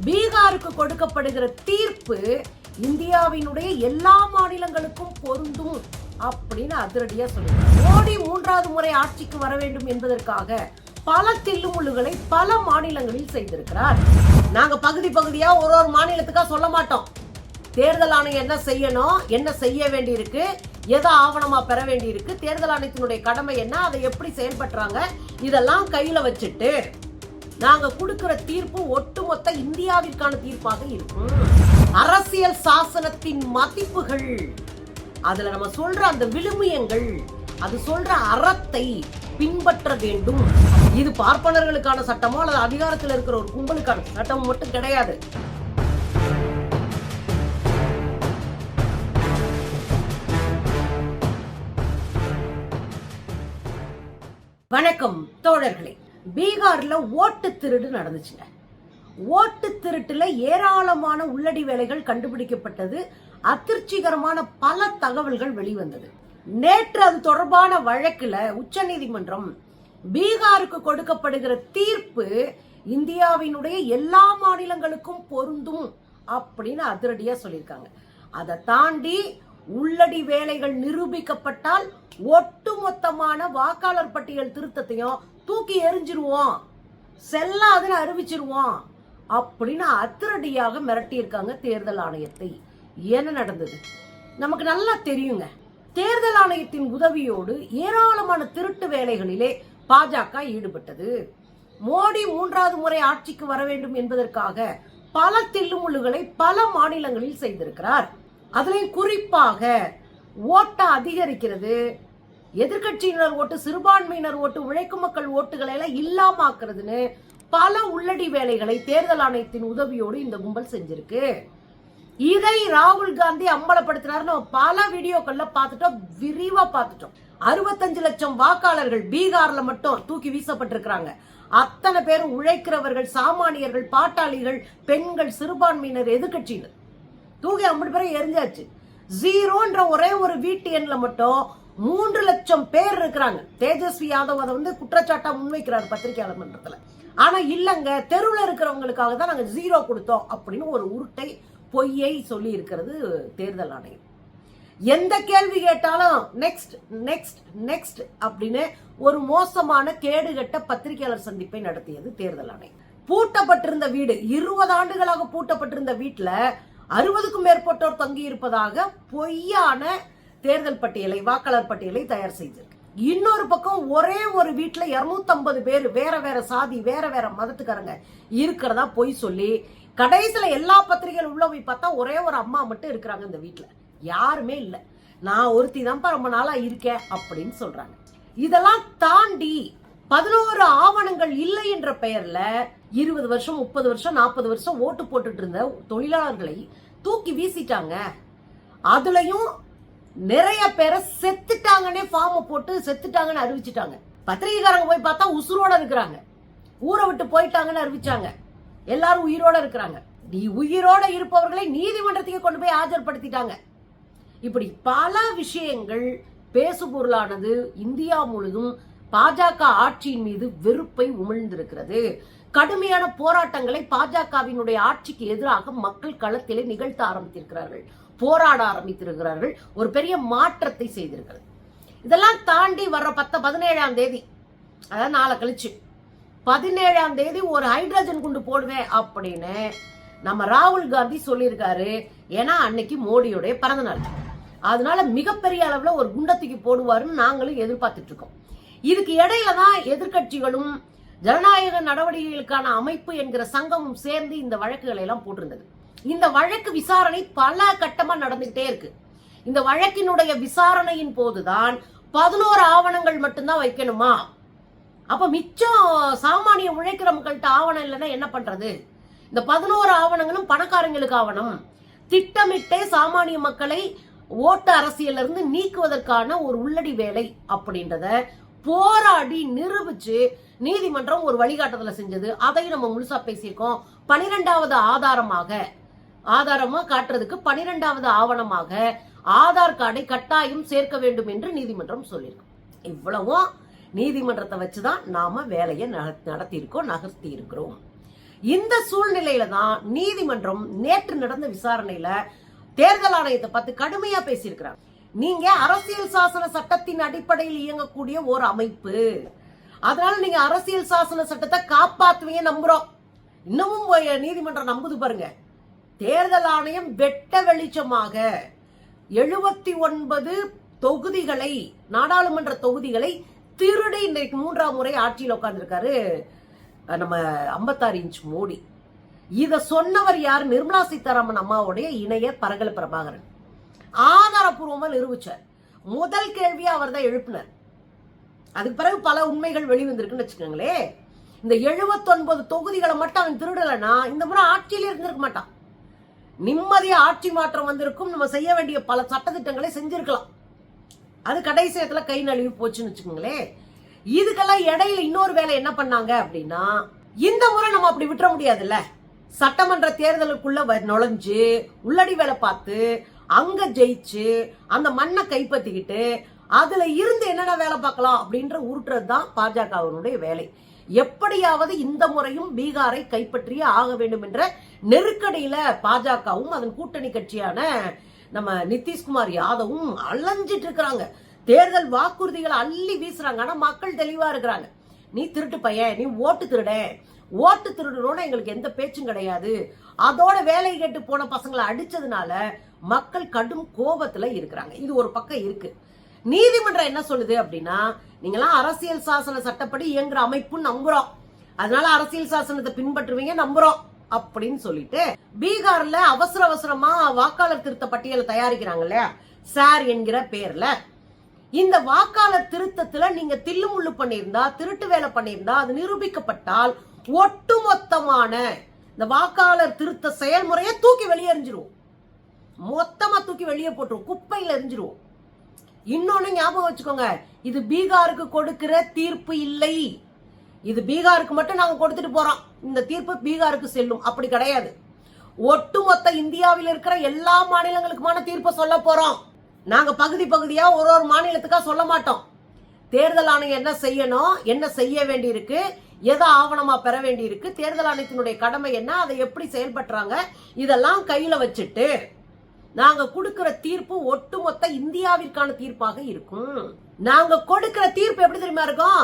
பீகாருக்கு கொடுக்கப்படுகிற தீர்ப்பு இந்தியாவினுடைய எல்லா மாநிலங்களுக்கும் பொருந்தும் அப்படின்னு அதிரடியா சொல்லுவாங்க மோடி மூன்றாவது முறை ஆட்சிக்கு வர வேண்டும் என்பதற்காக பல தில்லுமுள்ளுகளை பல மாநிலங்களில் செய்திருக்கிறார். நாங்க பகுதி பகுதியா ஒரு ஒரு மாநிலத்துக்கா சொல்ல மாட்டோம். தேர்தல் ஆணையம் என்ன செய்யணும் என்ன செய்ய வேண்டியிருக்கு எதை ஆவணமா பெற வேண்டியிருக்கு தேர்தல் ஆணையத்தினுடைய கடமை என்ன அதை எப்படி செயல்படுறாங்க இதெல்லாம் கையில வச்சுட்டு நாங்க கொடுக்கிற தீர்ப்பு ஒட்டுமொத்த இந்தியாவிற்கான தீர்ப்பாக இருக்கும். அரசியல் சாசனத்தின் மதிப்புகள். அதுல நம்ம சொல்ற அந்த விழுமியங்கள் அது சொல்ற அறத்தை பின்பற்ற வேண்டும். இது பார்ப்பனர்களுக்கான சட்டமோ அல்லது அதிகாரத்தில் இருக்கிற ஒரு கும்பலுக்கான சட்டம் மட்டும் கிடையாது. வணக்கம் தோழர்களே. பீகார்ல ஓட்டு திருடு நடந்துச்சுங்க. ஓட்டு திருட்டுல ஏராளமான உள்ளடி வேலைகள் கண்டுபிடிக்கப்பட்டது. அதிர்ச்சிகரமான பல தகவல்கள் வெளிவந்தது. நேற்று அது தொடர்பான வழக்குல உச்சநீதிமன்றம் பீகாருக்கு கொடுக்கப்படுகிற தீர்ப்பு இந்தியாவினுடைய எல்லா மாநிலங்களுக்கும் பொருந்தும் அப்படின்னு அதிரடியா சொல்லியிருக்காங்க. அதை தாண்டி உள்ளடி வேலைகள் நிரூபிக்கப்பட்டால் ஒட்டுமொத்தமான வாக்காளர் பட்டியல் திருத்தத்தையும் தூக்கி எரிஞ்சிருவோம் செல்லாதுன்னு அறிவிச்சிருவோம். அப்படின்னு அதிரடியாக மிரட்டியிருக்காங்க தேர்தல் ஆணையத்தை. என்ன நடந்தது? நமக்கு நல்லா தெரியுங்க. தேர்தல் ஆணையத்தின் உதவியோடு ஏராளமான திருட்டு வேலைகளிலே பாஜக ஈடுபட்டது. மோடி மூன்றாவது முறை ஆட்சிக்கு வர வேண்டும் என்பதற்காக பல தில்லுமுள்ளுகளை பல மாநிலங்களில் செய்திருக்கிறார். அதிலையும் குறிப்பாக ஓட்டை அதிகரிக்கிறது. எதிர்க்கட்சியினர் ஓட்டு சிறுபான்மையினர் ஓட்டு உழைக்கும் மக்கள் ஓட்டுகளை எல்லாம் இல்லாமாக்குறதுன்னு பல உள்ளடி வேலைகளை தேர்தல் ஆணையத்தின் உதவியோடு இந்த கும்பல் செஞ்சிருக்கு. இதை ராகுல் காந்தி அம்பலப்படுத்தினார் நம்ம பல வீடியோக்கள்ல பார்த்துட்டோம் விரிவா பார்த்துட்டோம். அறுபத்தஞ்சு லட்சம் வாக்காளர்கள் பீகார்ல மட்டும் தூக்கி வீசப்பட்டிருக்கிறாங்க. அத்தனை பேரும் உழைக்கிறவர்கள் சாமானியர்கள் பாட்டாளிகள் பெண்கள் சிறுபான்மையினர் எதிர்க்கட்சியினர். தூக்கி ஐம்பது பேரை எரிஞ்சாச்சு. ஜீரோன்ற ஒரே ஒரு வீட்டு எண்ல மட்டும் மூன்று லட்சம் பேர் இருக்கிறாங்க. தேஜஸ்வி யாதவ் அதை வந்து குற்றச்சாட்டா முன்வைக்கிறார் பத்திரிகையாளர் மன்றத்துல. ஆனா இல்லங்க தெருவில் இருக்கிறவங்களுக்காக தான் நாங்க ஜீரோ கொடுத்தோம் அப்படின்னு ஒரு உருட்டை பொய்யை சொல்லி இருக்கிறது தேர்தல் ஆணையம். எந்த கேள்வி கேட்டாலும் நெக்ஸ்ட் நெக்ஸ்ட் நெக்ஸ்ட் அப்படின்னு ஒரு மோசமான கேடுகட்ட பத்திரிகையாளர் சந்திப்பை நடத்தியது தேர்தல் ஆணையம். பூட்டப்பட்டிருந்த வீடு இருபது ஆண்டுகளாக பூட்டப்பட்டிருந்த வீட்டில் அறுபதுக்கும் மேற்பட்டோர் தங்கி இருப்பதாக பொய்யான தேர்தல் பட்டியலை வாக்காளர் பட்டியலை தயார் செய்திருக்கு. இன்னொரு பக்கம் ஒரே ஒரு வீட்டில் இரநூத்தம்பது பேர் வேற வேற சாதி வேற வேற மதத்துக்காரங்க இருக்கிறதா பொய் சொல்லி கடைசியில் எல்லா பத்திரிகைகள் உள்ள போய் பார்த்தா ஒரே ஒரு அம்மா மட்டும் இருக்கிறாங்க இந்த வீட்டில் யாருமே இல்லை. நான் ஒருத்தி தான்ப்பா ரொம்ப நாளா இருக்கேன் அப்படின்னு சொல்றாங்க. இதெல்லாம் தாண்டி பதினோரு ஆவணங்கள் இல்லை என்ற பெயர்ல இருபது வருஷம் முப்பது வருஷம் நாற்பது வருஷம் ஓட்டு போட்டுட்டு இருந்த தொழிலாளர்களை தூக்கி வீசிட்டாங்க. அதுலயும் நிறைய பேரை செத்துட்டாங்கன்னே ஃபார்மை போட்டு செத்துட்டாங்கன்னு அறிவிச்சிட்டாங்க. பத்திரிகைக்காரங்க போய் பார்த்தா உசுரோட இருக்கிறாங்க. ஊரை விட்டு போயிட்டாங்கன்னு அறிவிச்சாங்க. எல்லாரும் உயிரோட இருக்கிறாங்க. நீ உயிரோட இருப்பவர்களை நீதிமன்றத்துக்கு கொண்டு போய் ஆஜர்படுத்திட்டாங்க. இப்படி பல விஷயங்கள் பேசுபொருளானது இந்தியா முழுதும் பாஜக ஆட்சியின் மீது வெறுப்பை உமிழ்ந்திருக்கிறது. கடுமையான போராட்டங்களை பாஜகவினுடைய ஆட்சிக்கு எதிராக மக்கள் களத்திலே நிகழ்த்த ஆரம்பித்திருக்கிறார்கள். போராட ஆரம்பித்திருக்கிறார்கள். ஒரு பெரிய மாற்றத்தை செய்திருக்கிறது. இதெல்லாம் தாண்டி வர்ற பத்த பதினேழாம் தேதி அதாவது நாளை கழிச்சு பதினேழாம் தேதி ஒரு ஹைட்ரஜன் குண்டு போடுவேன் அப்படின்னு நம்ம ராகுல் காந்தி சொல்லியிருக்காரு. ஏன்னா அன்னைக்கு மோடியுடைய பிறந்த நாள். அதனால மிகப்பெரிய அளவில் ஒரு குண்டத்துக்கு போடுவாருன்னு நாங்களும் எதிர்பார்த்துட்டு இருக்கோம். இதுக்கு இடையில தான் எதிர்க்கட்சிகளும் ஜனநாயக நடவடிக்கைகளுக்கான அமைப்பு என்கிற சங்கமும் சேர்ந்து இந்த வழக்குகளை எல்லாம் போட்டிருந்தது. இந்த வழக்கு விசாரணை பல கட்டமா நடந்துகிட்டே இருக்கு. இந்த வழக்கினுடைய விசாரணையின் போதுதான் பதினோரு ஆவணங்கள் மட்டும்தான் வைக்கணுமா? அப்ப மிச்சம் சாமானிய உழைக்கிற மக்கள்கிட்ட ஆவணம் இல்லைன்னா என்ன பண்றது? இந்த பதினோரு ஆவணங்களும் பணக்காரங்களுக்கு ஆவணம். திட்டமிட்டே சாமானிய மக்களை ஓட்டு அரசியல்ல இருந்து நீக்குவதற்கான ஒரு உள்ளடி வேலை அப்படின்றத போராடி நிரூபிச்சு நீதிமன்றம் ஒரு வழிகாட்டுதலை செஞ்சது. அதையும் நம்ம முழுசா பேசியிருக்கோம். பனிரெண்டாவது ஆதாரமாக ஆதாரமா காட்டுறதுக்கு பனிரெண்டாவது ஆவணமாக ஆதார் கார்டை கட்டாயம் சேர்க்க வேண்டும் என்று நீதிமன்றம் சொல்லியிருக்கு. இவ்வளவும் நீதிமன்றத்தை வச்சுதான் நாம வேலையை நட- நடத்தியிருக்கோம் நகர்த்தி இருக்கிறோம் இந்த சூழ்நிலையில தான் நீதிமன்றம் நேற்று நடந்த விசாரணையில தேர்தல் ஆணையத்தை பார்த்து கடுமையா பேசியிருக்கிறாங்க. நீங்க அரசியல் சாசன சட்டத்தின் அடிப்படையில் இயங்கக்கூடிய ஒரு அமைப்பு. அதனால நீங்க அரசியல் சாசன சட்டத்தை காப்பாத்துவீங்க நம்புறோம். இன்னமும் நீதிமன்றம் நம்புது பாருங்க. தேர்தல் ஆணையம் வெட்ட வெளிச்சமாக. எழுபத்தி ஒன்பது தொகுதிகளை நாடாளுமன்ற தொகுதிகளை திருடி இன்றைக்கு மூன்றாம் முறை ஆட்சியில் உட்கார்ந்துருக்காரு நம்ம ஐம்பத்தாறு இன்ச் மோடி. இதை சொன்னவர் யார்? நிர்மலா சீதாராமன் அம்மாவுடைய இணைய பரகல பிரபாகரன். ஆதாரபூர்வமா நிரூபிச்சார். முதல் கேள்வியை அவர் தான் எழுப்பினார். அதுக்கு பிறகு பல உண்மைகள் வெளிவந்திருக்குன்னு வச்சுக்கோங்களேன். இந்த 79 தொகுதிகளை மட்டும் அவன் திருடலைன்னா இந்த முறை ஆட்சியில் இருந்திருக்க மாட்டான். நிம்மதியாக ஆட்சி மாற்றம் வந்திருக்கும். நம்ம செய்ய வேண்டிய பல சட்டத்திட்டங்களை செஞ்சிருக்கலாம். அது கடைசி இடத்துல கை நழுவி போச்சுன்னு வச்சுக்கோங்களேன் இதுக்கெல்லாம் இடையில இன்னொரு வேலை என்ன பண்ணாங்க அப்படின்னா இந்த முறை நம்ம அப்படி விட்டுற முடியாதுல்ல. சட்டமன்ற தேர்தலுக்குள்ள வ- நுழைஞ்சு உள்ளடி வேலை பார்த்து அங்க ஜெயிச்சு அந்த மண்ணை கைப்பற்றிக்கிட்டு அதுல இருந்து என்னென்ன வேலை பார்க்கலாம் அப்படின்ற உருட்டுறது தான் பாஜகவினுடைய வேலை. எப்படியாவது இந்த முறையும் பீகாரை கைப்பற்றியே ஆக வேண்டும் என்ற நெருக்கடியில பாஜகவும் அதன் கூட்டணி கட்சியான நம்ம நிதிஷ்குமார் யாதவும் அலைஞ்சிட்டு இருக்கிறாங்க. தேர்தல் வாக்குறுதிகளை அள்ளி வீசுறாங்க. ஆனா மக்கள் தெளிவா இருக்கிறாங்க. நீ திருட்டு பையன் நீ ஓட்டு திருட. ஓட்டு திருடணும்னு எங்களுக்கு எந்த பேச்சும் கிடையாது. அதோட வேலை கேட்டு போன பசங்களை அடிச்சதுனால மக்கள் கடும் கோபத்துல இருக்கிறாங்க. இது ஒரு பக்கம் இருக்கு. நீதிமன்றம் என்ன சொல்லுது அப்படின்னா நீங்களாம் அரசியல் சாசன சட்டப்படி இயங்குற அமைப்புன்னு நம்புறோம். அதனால அரசியல் சாசனத்தை பின்பற்றுவீங்க நம்புறோம் அப்படின்னு சொல்லிட்டு பீகார்ல அவசர அவசரமா வாக்காளர் திருத்த பட்டியலை தயாரிக்கிறாங்க இல்லையா? சார் என்கிற பேர்ல. இந்த வாக்காளர் திருத்தத்துல நீங்க தில்லுமுள்ளு பண்ணியிருந்தா திருட்டு வேலை பண்ணியிருந்தா அது நிரூபிக்கப்பட்டால் ஒட்டுமொத்தமான இந்த வாக்காளர் திருத்த செயல்முறையை தூக்கி வெளியே எறிஞ்சிருவோம் மொத்தமா தூக்கி வெளியே போட்டுருவோம். குப்பையில எரிஞ்சிருவோம் இன்னொன்னு ஞாபகம் வச்சுக்கோங்க. இது பீகாருக்கு கொடுக்கிற தீர்ப்பு இல்லை. இது பீகாருக்கு மட்டும் நாங்க கொடுத்துட்டு போறோம். இந்த தீர்ப்பு பீகாருக்கு செல்லும். அப்படி கிடையாது. ஒட்டுமொத்த இந்தியாவில் இருக்கிற எல்லா மாநிலங்களுக்குமான தீர்ப்பை சொல்ல போறோம். நாங்க பகுதி பகுதியா ஒரு ஒரு மாநிலத்துக்கா சொல்ல மாட்டோம். தேர்தல் ஆணையம் என்ன செய்யணும்? என்ன செய்ய வேண்டியிருக்கு? எதை ஆவணமா பெற வேண்டியிருக்கு? தேர்தல் ஆணையத்தினுடைய கடமை என்ன? அதை எப்படி செயல்படுறாங்க இதெல்லாம் கையில வச்சுட்டு நாங்க கொடுக்கிற தீர்ப்பு ஒட்டுமொத்த இந்தியாவிற்கான தீர்ப்பாக இருக்கும். நாங்க கொடுக்கிற தீர்ப்பு எப்படி தெரியுமா இருக்கும்?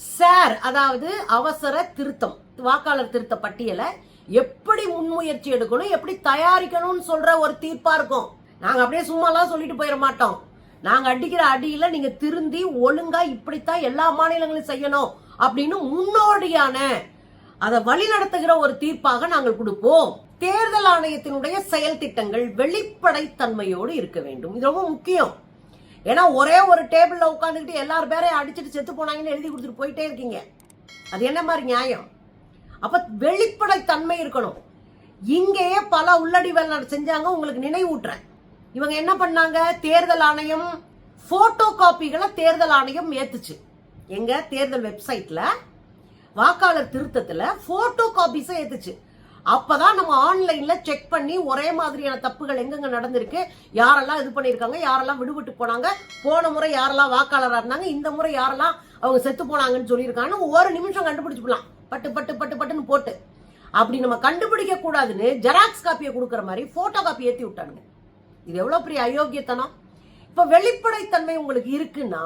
சார் அதாவது அவசர திருத்தம் வாக்காளர் திருத்த பட்டியலை எப்படி முன்முயற்சி எடுக்கணும் எப்படி தயாரிக்கணும்னு சொல்ற ஒரு தீர்ப்பா இருக்கும். நாங்க அப்படியே சும்மாலாம் சொல்லிட்டு போயிட மாட்டோம். நாங்க அடிக்கிற அடியில நீங்க திருந்தி ஒழுங்கா இப்படித்தான் எல்லா மாநிலங்களும் செய்யணும் அப்படின்னு முன்னோடியான அதை வழி நடத்துகிற ஒரு தீர்ப்பாக நாங்கள் கொடுப்போம். தேர்தல் ஆணையத்தினுடைய செயல் திட்டங்கள் வெளிப்படைத்தன்மையோடு இருக்க வேண்டும். இது ரொம்ப முக்கியம். ஏன்னா ஒரே ஒரு டேபிள்ல உட்காந்துக்கிட்டு எல்லார் பேரையும் அடிச்சுட்டு செத்து போனாங்கன்னு எழுதி கொடுத்துட்டு போயிட்டே இருக்கீங்க. அது என்ன மாதிரி நியாயம்? அப்ப வெளிப்படைத்தன்மை இருக்கணும். இங்கேயே பல உள்ளடி வேலை செஞ்சாங்க உங்களுக்கு நினைவூட்டுறேன். இவங்க என்ன பண்ணாங்க? தேர்தல் ஆணையம் போட்டோ காப்பிகளை தேர்தல் ஆணையம் ஏத்துச்சு. எங்க? தேர்தல் வெப்சைட்ல வாக்காளர் திருத்தத்துல போட்டோ காப்பிஸை ஏத்துச்சு. அப்பதான் நம்ம ஆன்லைன்ல செக் பண்ணி ஒரே மாதிரியான தப்புகள் எங்கெங்க நடந்திருக்கு யாரெல்லாம் இது பண்ணிருக்காங்க யாரெல்லாம் விடுபட்டு போனாங்க போன முறை யாரெல்லாம் வாக்காளரா இருந்தாங்க இந்த முறை யாரெல்லாம் அவங்க செத்து போனாங்கன்னு சொல்லியிருக்காங்கன்னு ஒரு நிமிஷம் கண்டுபிடிச்சுக்கலாம் பட்டு பட்டு பட்டு பட்டுன்னு போட்டு. அப்படி நம்ம கண்டுபிடிக்க கூடாதுன்னு ஜெராக்ஸ் காப்பியை கொடுக்குற மாதிரி போட்டோ காப்பி ஏத்தி விட்டானுங்க. இது எவ்வளவு பெரிய அயோக்கியத்தனம். இப்ப வெளிப்படைத்தன்மை உங்களுக்கு இருக்குன்னா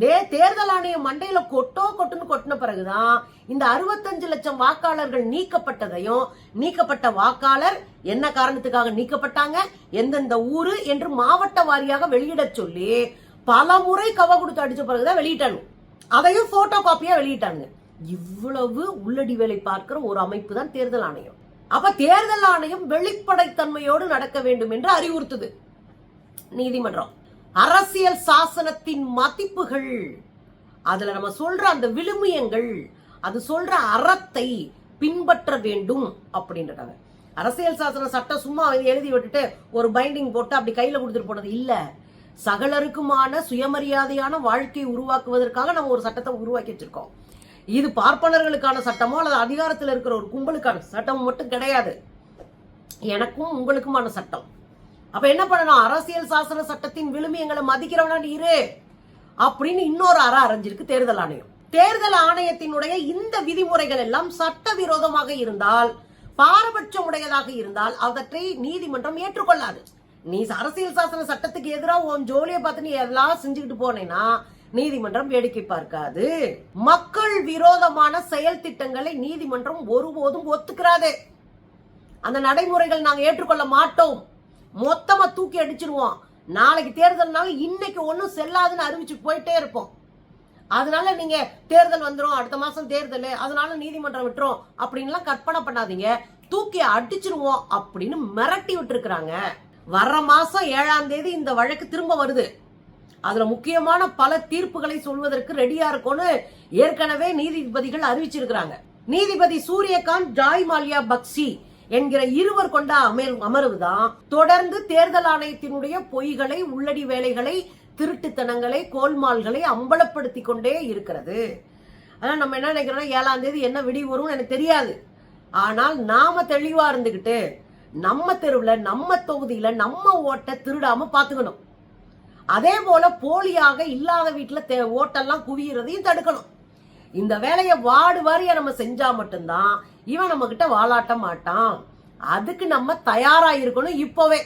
நே தேர்தல் ஆணையம் மண்டையில கொட்டோ கொட்டுன்னு கொட்டின பிறகுதான் இந்த அறுபத்தஞ்சு லட்சம் வாக்காளர்கள் நீக்கப்பட்டதையும் நீக்கப்பட்ட வாக்காளர் என்ன காரணத்துக்காக நீக்கப்பட்டாங்க? எந்தெந்த ஊரு என்று மாவட்ட வாரியாக வெளியிட சொல்லி பல முறை கவ கொடுத்து அடிச்ச பிறகுதான் வெளியிட்டாங்க. அதையும் போட்டோ காப்பியா வெளியிட்டாங்க. இவ்வளவு உள்ளடி வேலை பார்க்கிற ஒரு அமைப்பு தான் தேர்தல் ஆணையம். அப்ப தேர்தல் ஆணையம் வெளிப்படைத்தன்மையோடு நடக்க வேண்டும் என்று அறிவுறுத்துது நீதிமன்றம். அரசியல் சாசனத்தின் மதிப்புகள். அதுல நம்ம சொல்ற அந்த விழுமியங்கள் அது சொல்ற அறத்தை பின்பற்ற வேண்டும் அப்படின்றாங்க அரசியல் சாசன சட்டம் சும்மா எழுதி விட்டுட்டு ஒரு பைண்டிங் போட்டு அப்படி கையில கொடுத்துட்டு போனது இல்ல. சகலருக்குமான சுயமரியாதையான வாழ்க்கையை உருவாக்குவதற்காக நம்ம ஒரு சட்டத்தை உருவாக்கி வச்சிருக்கோம். இது பார்ப்பனர்களுக்கான சட்டமோ அல்லது அதிகாரத்தில் இருக்கிற ஒரு கும்பலுக்கான சட்டம் மட்டும் கிடையாது. எனக்கும் உங்களுக்குமான சட்டம். அப்ப என்ன பண்ணணும்? அரசியல் சாசன சட்டத்தின் விழுமியங்களை மதிக்கிறவனா நீ இரு. அப்படின்னு இன்னொரு அற அரைஞ்சிருக்கு தேர்தல் ஆணையம். தேர்தல் ஆணையத்தினுடைய இந்த விதிமுறைகள் எல்லாம் சட்ட விரோதமாக இருந்தால் பாரபட்சம் உடையதாக இருந்தால் அவற்றை நீதிமன்றம் ஏற்றுக்கொள்ளாது. நீ அரசியல் சாசன சட்டத்துக்கு எதிராக உன் ஜோலியை பார்த்து நீ எல்லாம் செஞ்சுக்கிட்டு போனேன்னா நீதிமன்றம் வேடிக்கை பார்க்காது. மக்கள் விரோதமான செயல் திட்டங்களை நீதிமன்றம் ஒருபோதும் ஒத்துக்கிறாது. அந்த நடைமுறைகள் நாங்கள் ஏற்றுக்கொள்ள மாட்டோம். மொத்தமா தூக்கி அடிச்சிருவோம். நாளைக்கு தேர்தல்னால இன்னைக்கு ஒன்றும் செல்லாதுன்னு அறிவிச்சு போயிட்டே இருப்போம். அதனால நீங்க தேர்தல் வந்துடும் அடுத்த மாசம் தேர்தல் அதனால நீதிமன்றம் விட்டுரும் அப்படின்லாம் கற்பனை பண்ணாதீங்க. தூக்கி அடிச்சிருவோம் அப்படின்னு மிரட்டி விட்டுருக்குறாங்க. வர்ற மாசம் ஏழாம் தேதி இந்த வழக்கு திரும்ப வருது. அதுல முக்கியமான பல தீர்ப்புகளை சொல்வதற்கு ரெடியா இருக்கும்னு ஏற்கனவே நீதிபதிகள் அறிவிச்சிருக்கிறாங்க. நீதிபதி சூரியகாந்த் ஜாய் மால்யா பக்சி என்கிற இருவர் கொண்ட அமர் அமர்வு தான் தொடர்ந்து தேர்தல் ஆணையத்தினுடைய பொய்களை உள்ளடி வேலைகளை திருட்டுத்தனங்களை கோல்மால்களை அம்பலப்படுத்தி கொண்டே இருக்கிறது. ஆனால் நம்ம என்ன நினைக்கிறோம்னா ஏழாம் தேதி என்ன விடி வரும்னு எனக்கு தெரியாது. ஆனால் நாம தெளிவா இருந்துகிட்டு நம்ம தெருவில் நம்ம தொகுதியில நம்ம ஓட்டை திருடாம பாத்துக்கணும் அதே போல போலியாக இல்லாத வீட்டில் தே- ஓட்டெல்லாம் குவியறதையும் தடுக்கணும். இந்த வேலையை வார்டு வாரியா நம்ம செஞ்சா மட்டும்தான் இவன் நம்ம கிட்ட வாலாட்ட மாட்டான். அதுக்கு நம்ம தயாரா இருக்கணும் இப்பவே.